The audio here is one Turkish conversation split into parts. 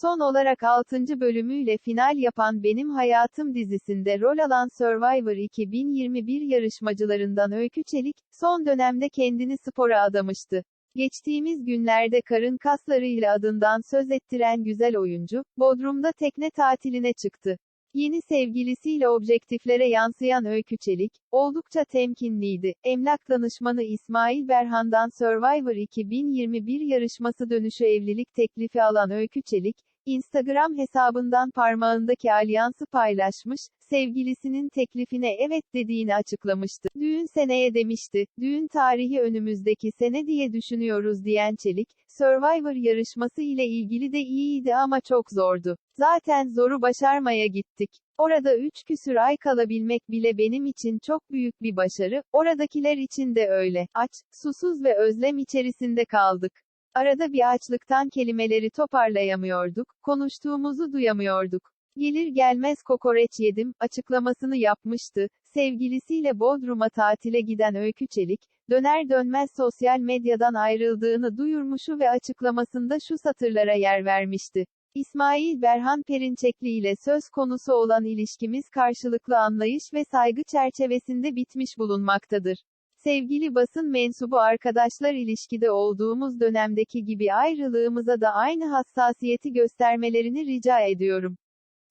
Son olarak 6. bölümüyle final yapan Benim Hayatım dizisinde rol alan Survivor 2021 yarışmacılarından Öykü Çelik, son dönemde kendini spora adamıştı. Geçtiğimiz günlerde karın kaslarıyla adından söz ettiren güzel oyuncu, Bodrum'da tekne tatiline çıktı. Yeni sevgilisiyle objektiflere yansıyan Öykü Çelik, oldukça temkinliydi. Emlak danışmanı İsmail Berhan'dan Survivor 2021 yarışması dönüşü evlilik teklifi alan Öykü Çelik, Instagram hesabından parmağındaki alyansı paylaşmış, sevgilisinin teklifine evet dediğini açıklamıştı. Düğün seneye demişti, düğün tarihi önümüzdeki sene diye düşünüyoruz diyen Çelik, Survivor yarışması ile ilgili de iyiydi ama çok zordu. Zaten zoru başarmaya gittik. Orada 3 küsür ay kalabilmek bile benim için çok büyük bir başarı, oradakiler için de öyle. Aç, susuz ve özlem içerisinde kaldık. Arada bir açlıktan kelimeleri toparlayamıyorduk, konuştuğumuzu duyamıyorduk. Gelir gelmez kokoreç yedim, açıklamasını yapmıştı. Sevgilisiyle Bodrum'a tatile giden Öykü Çelik, döner dönmez sosyal medyadan ayrıldığını duyurmuşu ve açıklamasında şu satırlara yer vermişti. İsmail Berhan Perinçekli ile söz konusu olan ilişkimiz karşılıklı anlayış ve saygı çerçevesinde bitmiş bulunmaktadır. Sevgili basın mensubu arkadaşlar ilişkide olduğumuz dönemdeki gibi ayrılığımıza da aynı hassasiyeti göstermelerini rica ediyorum.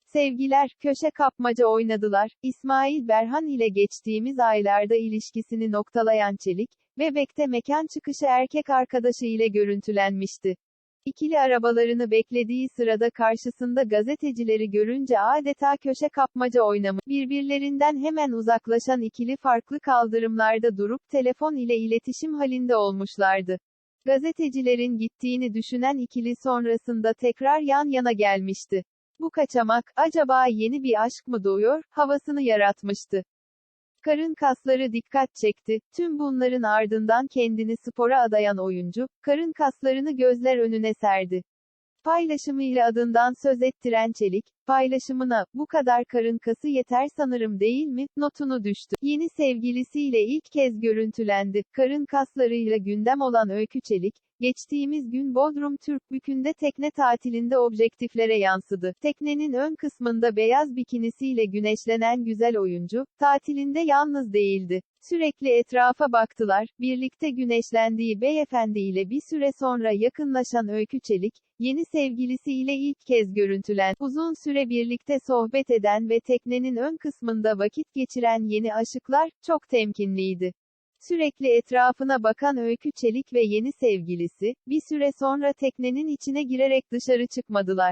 Sevgiler, köşe kapmaca oynadılar. İsmail Berhan ile geçtiğimiz aylarda ilişkisini noktalayan Çelik, Bebek'te mekan çıkışı erkek arkadaşı ile görüntülenmişti. İkili arabalarını beklediği sırada karşısında gazetecileri görünce adeta köşe kapmaca oynamış. Birbirlerinden hemen uzaklaşan ikili farklı kaldırımlarda durup telefon ile iletişim halinde olmuşlardı. Gazetecilerin gittiğini düşünen ikili sonrasında tekrar yan yana gelmişti. Bu kaçamak, acaba yeni bir aşk mı doğuyor, havasını yaratmıştı. Karın kasları dikkat çekti. Tüm bunların ardından kendini spora adayan oyuncu, karın kaslarını gözler önüne serdi. Paylaşımıyla adından söz ettiren Çelik, paylaşımına, bu kadar karın kası yeter sanırım değil mi, notunu düştü. Yeni sevgilisiyle ilk kez görüntülendi. Karın kaslarıyla gündem olan Öykü Çelik, geçtiğimiz gün Bodrum Türkbükü'nde tekne tatilinde objektiflere yansıdı. Teknenin ön kısmında beyaz bikinisiyle güneşlenen güzel oyuncu, tatilinde yalnız değildi. Sürekli etrafa baktılar, birlikte güneşlendiği beyefendiyle bir süre sonra yakınlaşan Öykü Çelik, yeni sevgilisiyle ilk kez görüntülen, uzun süre birlikte sohbet eden ve teknenin ön kısmında vakit geçiren yeni aşıklar, çok temkinliydi. Sürekli etrafına bakan Öykü Çelik ve yeni sevgilisi, bir süre sonra teknenin içine girerek dışarı çıkmadılar.